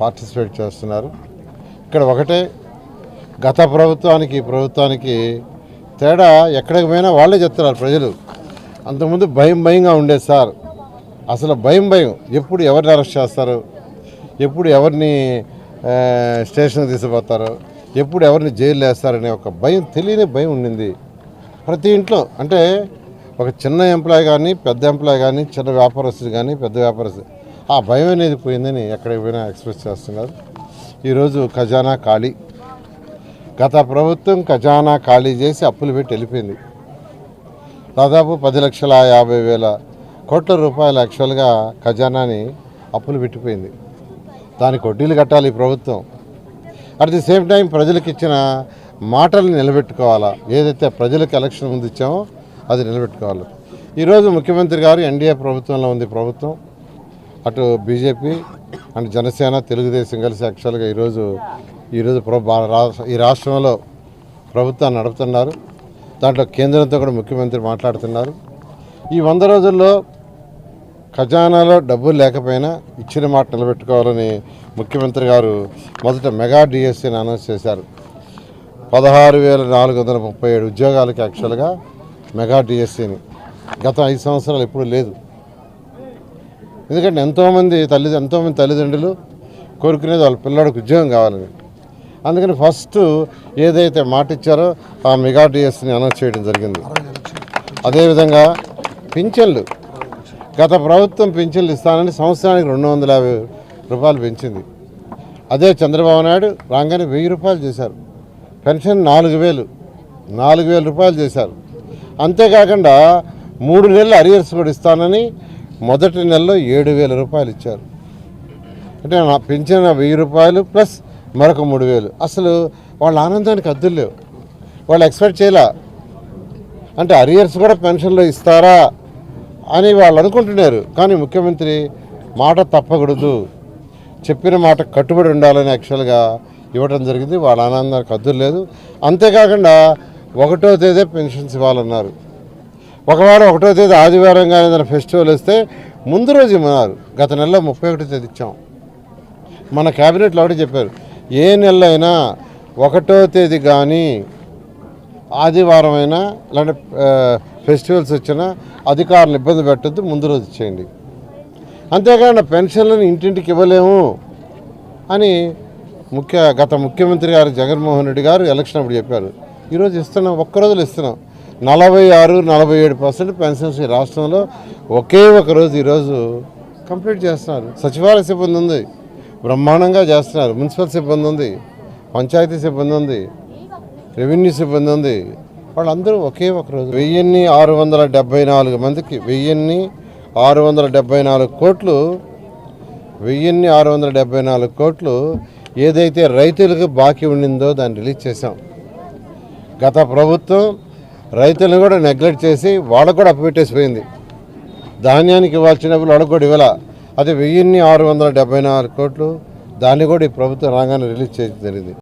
Participate చేస్తున్నారు. ఇక్కడ ఒకటే గత ప్రభుత్వానికి ప్రభుత్వానికి తేడా ఎక్కడికి పోయినా వాళ్ళే చెప్తున్నారు ప్రజలు. అంతకుముందు భయం భయంగా ఉండేది సార్. అసలు భయం భయం. ఎప్పుడు ఎవరిని అరెస్ట్ చేస్తారు? ఎప్పుడు ఎవరిని స్టేషన్కి తీసుకుపోతారు? ఎప్పుడు ఎవరిని జైలు వేస్తారనే ఒక భయం తెలియని భయం ఉండింది. ప్రతి ఇంట్లో అంటే ఒక చిన్న ఎంప్లాయ్ కానీ పెద్ద ఎంప్లాయ్ కానీ చిన్న వ్యాపారస్తుడు కానీ పెద్ద వ్యాపారస్తుడు ఆ భయం అనేది పోయిందని ఎక్కడికి పోయినా ఎక్స్ప్రెస్ చేస్తున్నారు. ఈరోజు ఖజానా ఖాళీ. గత ప్రభుత్వం ఖజానా ఖాళీ చేసి అప్పులు పెట్టి వెళ్ళిపోయింది. దాదాపు పది లక్షల యాభై వేల కోట్ల రూపాయలు యాక్చువల్గా ఖజానాని అప్పులు పెట్టిపోయింది. దానికి వడ్డీలు కట్టాలి ప్రభుత్వం. అట్ ది సేమ్ టైం ప్రజలకు ఇచ్చిన మాటలు నిలబెట్టుకోవాలా? ఏదైతే ప్రజలకు ఎలక్షన్ ముందు ఇచ్చామో అది నిలబెట్టుకోవాలి. ఈరోజు ముఖ్యమంత్రి గారు ఎన్డీఏ ప్రభుత్వంలో ఉంది ప్రభుత్వం. అటు బీజేపీ అండ్ జనసేన తెలుగుదేశం కలిసి యాక్చువల్గా ఈరోజు ఈరోజు రా- ఈ రాష్ట్రంలో ప్రభుత్వాన్ని నడుపుతున్నారు. దాంట్లో కేంద్రంతో కూడా ముఖ్యమంత్రి మాట్లాడుతున్నారు. ఈ వంద రోజుల్లో ఖజానాలో డబ్బులు లేకపోయినా ఇచ్చిన మాట నిలబెట్టుకోవాలని ముఖ్యమంత్రి గారు మొదట మెగా డిఎస్సీని అనౌన్స్ చేశారు. పదహారు వేల నాలుగు వందల ముప్పై ఏడు ఉద్యోగాలకి యాక్చువల్గా మెగా డిఎస్సీని. గత ఐదు సంవత్సరాలు ఎప్పుడు లేదు. ఎందుకంటే ఎంతోమంది తల్లి ఎంతోమంది తల్లిదండ్రులు కోరుకునేది వాళ్ళ పిల్లడికి ఉద్యోగం కావాలని. అందుకని ఫస్ట్ ఏదైతే మాట ఇచ్చారో ఆ మెగా డిఎస్సీని అనౌన్స్ చేయడం జరిగింది. అదేవిధంగా పింఛన్లు. గత ప్రభుత్వం పింఛన్లు ఇస్తానని సంవత్సరానికి రెండు వందల యాభై రూపాయలు పెంచింది. అదే చంద్రబాబు నాయుడు రాగానే వెయ్యి రూపాయలు చేశారు. పెన్షన్ నాలుగు వేలు. నాలుగు వేల రూపాయలు చేశారు. అంతేకాకుండా మూడు నెలలు అరియర్స్ కూడా ఇస్తానని మొదటి నెలలో ఏడు వేల రూపాయలు ఇచ్చారు. అంటే నా పెంచిన వెయ్యి రూపాయలు ప్లస్ మరొక మూడు వేలు. అసలు వాళ్ళ ఆనందానికి అద్దులు లేవు. వాళ్ళు ఎక్స్పెక్ట్ చేయలే. అంటే అరియర్స్ కూడా పెన్షన్లో ఇస్తారా అని వాళ్ళు అనుకుంటున్నారు. కానీ ముఖ్యమంత్రి మాట తప్పకూడదు. చెప్పిన మాట కట్టుబడి ఉండాలని యాక్చువల్గా ఇవ్వడం జరిగింది. వాళ్ళ ఆనందానికి అద్దులు లేదు. అంతేకాకుండా ఒకటో తేదీ పెన్షన్స్ ఇవ్వాలన్నారు. ఒకవేళ ఒకటో తేదీ ఆదివారం కానీ ఏదైనా ఫెస్టివల్ వస్తే ముందు రోజు ఇమ్మన్నారు గత నెలలో ముప్పై ఒకటో తేదీ ఇచ్చాం. మన క్యాబినెట్లో ఒకటి చెప్పారు ఏ నెల అయినా ఒకటో తేదీ కానీ ఆదివారం అయినా ఇలాంటి ఫెస్టివల్స్ వచ్చినా అధికారులు ఇబ్బంది పెట్టద్దు ముందు రోజు ఇచ్చేయండి. అంతేకాకుండా పెన్షన్లను ఇంటింటికి ఇవ్వలేము అని ముఖ్య గత ముఖ్యమంత్రి గారు జగన్మోహన్ రెడ్డి గారు ఎలక్షన్ అప్పుడు చెప్పారు. ఈరోజు ఇస్తున్నాం ఒక్క రోజులు ఇస్తున్నాం. నలభై ఆరు నలభై ఏడు పర్సెంట్ పెన్షన్స్ ఈ రాష్ట్రంలో ఒకే ఒక రోజు ఈరోజు కంప్లీట్ చేస్తున్నారు. సచివాలయ సిబ్బంది ఉంది. బ్రహ్మాండంగా చేస్తున్నారు. మున్సిపల్ సిబ్బంది ఉంది. పంచాయతీ సిబ్బంది ఉంది. రెవెన్యూ సిబ్బంది ఉంది. వాళ్ళందరూ ఒకే ఒక రోజు వెయ్యిన్ని ఆరు వందల డెబ్బై నాలుగు మందికి వెయ్యిన్ని ఆరు వందల డెబ్బై నాలుగు కోట్లు వెయ్యిన్ని ఆరు వందల డెబ్బై నాలుగు కోట్లు ఏదైతే రైతులకు బాకీ ఉండిందో దాన్ని రిలీజ్ చేశాం. గత ప్రభుత్వం రైతులను కూడా నెగ్లెక్ట్ చేసి వాళ్ళకు కూడా అప్పపెట్టేసిపోయింది. ధాన్యానికి ఇవ్వాల్సిన డబ్బులు వాళ్ళకు కూడా ఇవ్వాల. అది వెయ్యిన్ని ఆరు వందల డెబ్బై నాలుగు కోట్లు. దాన్ని కూడా ఈ ప్రభుత్వం రాగానే రిలీజ్ చేయడం జరిగింది.